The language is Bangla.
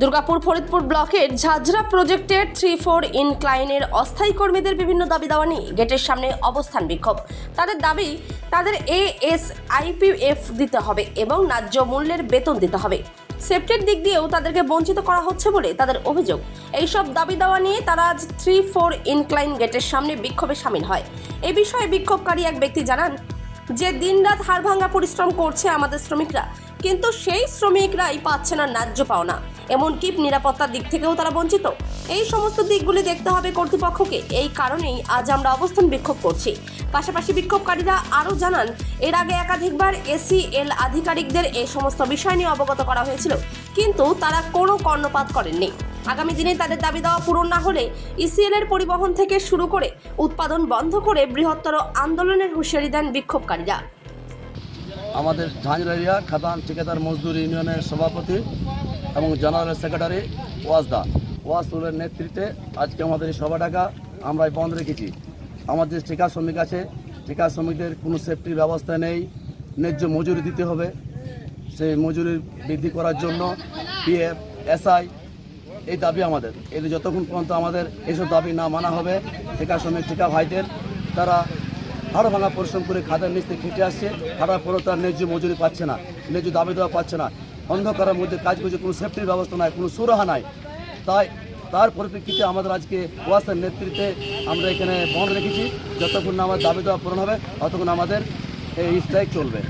দুর্গাপুর ফরিদপুর ব্লকের ঝাঝরা প্রজেক্টের থ্রি ফোর ইনক্লাইনের অস্থায়ী কর্মীদের বিভিন্ন দাবি দাওয়া নিয়ে গেটের সামনে অবস্থান বিক্ষোভ। তাদের দাবি, তাদের এ এস আইপিএফ দিতে হবে এবং ন্যায্য মূল্যের বেতন দিতে হবে। সেফটির দিক দিয়েও তাদেরকে বঞ্চিত করা হচ্ছে বলে তাদের অভিযোগ। এইসব দাবি দাওয়া নিয়ে তারা আজ থ্রি ফোর ইনক্লাইন গেটের সামনে বিক্ষোভে সামিল হয়। এ বিষয়ে বিক্ষোভকারী এক ব্যক্তি জানান যে দিনরাত হাড়ভাঙ্গা পরিশ্রম করছে আমাদের শ্রমিকরা, কিন্তু সেই শ্রমিকরাই পাচ্ছে না ন্যায্য পাওনা। এমনকি নিরাপত্তার দিক থেকেও তারা বঞ্চিত। এই সমস্ত দিকগুলি দেখতে হবে কর্তৃপক্ষকে। এই কারণেই আজ আমরা অবস্থান বিক্ষোভ করছি। পাশাপাশি বিক্ষোভকারীরা আরও জানান, এর আগে একাধিকবার এসিএল আধিকারিকদের এই সমস্ত বিষয় নিয়ে অবগত করা হয়েছিল, কিন্তু তারা কোনো কর্ণপাত করেননি। আগামী দিনে তাদের দাবি দেওয়া পূরণ না হলে ইসিএল এর পরিবহন থেকে শুরু করে উৎপাদন বন্ধ করে বৃহত্তর আন্দোলনের হুঁশিয়ারি দেন বিক্ষোভকারীরা। আমাদের ঝাঁঝরাইয়া খাদান ঠিকাদার মজদুর ইউনিয়নের সভাপতি এবং জেনারেল সেক্রেটারি ওয়াজদা ওয়াজদুলের নেতৃত্বে আজকে আমাদের এই সভা ডাকা আমরা বন্ধ রেখেছি। আমাদের ঠিকা শ্রমিক আছে, ঠিকা শ্রমিকদের কোনো সেফটির ব্যবস্থা নেই, ন্যায্য মজুরি দিতে হবে। সেই মজুরি বৃদ্ধি করার জন্য পিএফ এসআই এই দাবি আমাদের। এদের যতক্ষণ পর্যন্ত আমাদের এইসব দাবি না মানা হবে ঠিকা শ্রমিক ঠিকা ভাইদের, তারা হাড় ভাঙা পরিশ্রম করে খাদের নিচ থেকে খেটে আসছে হাড়ার পরেও তার ন্যায্য মজুরি পাচ্ছে না, ন্যায্য দাবি দেওয়া পাচ্ছে না। অন্ধকারের মধ্যে কাজ করছে কোনো সেফটির ব্যবস্থা নাই, কোনো সুরাহা নাই। তাই, তার পরিপ্রেক্ষিতে আমাদের আজকে ওয়াসের নেতৃত্বে আমরা এখানে বন্ধ রেখেছি। যতক্ষণ না আমার দাবি দেওয়া পূরণ হবে, ততক্ষণ আমাদের এই স্ট্রাইক চলবে।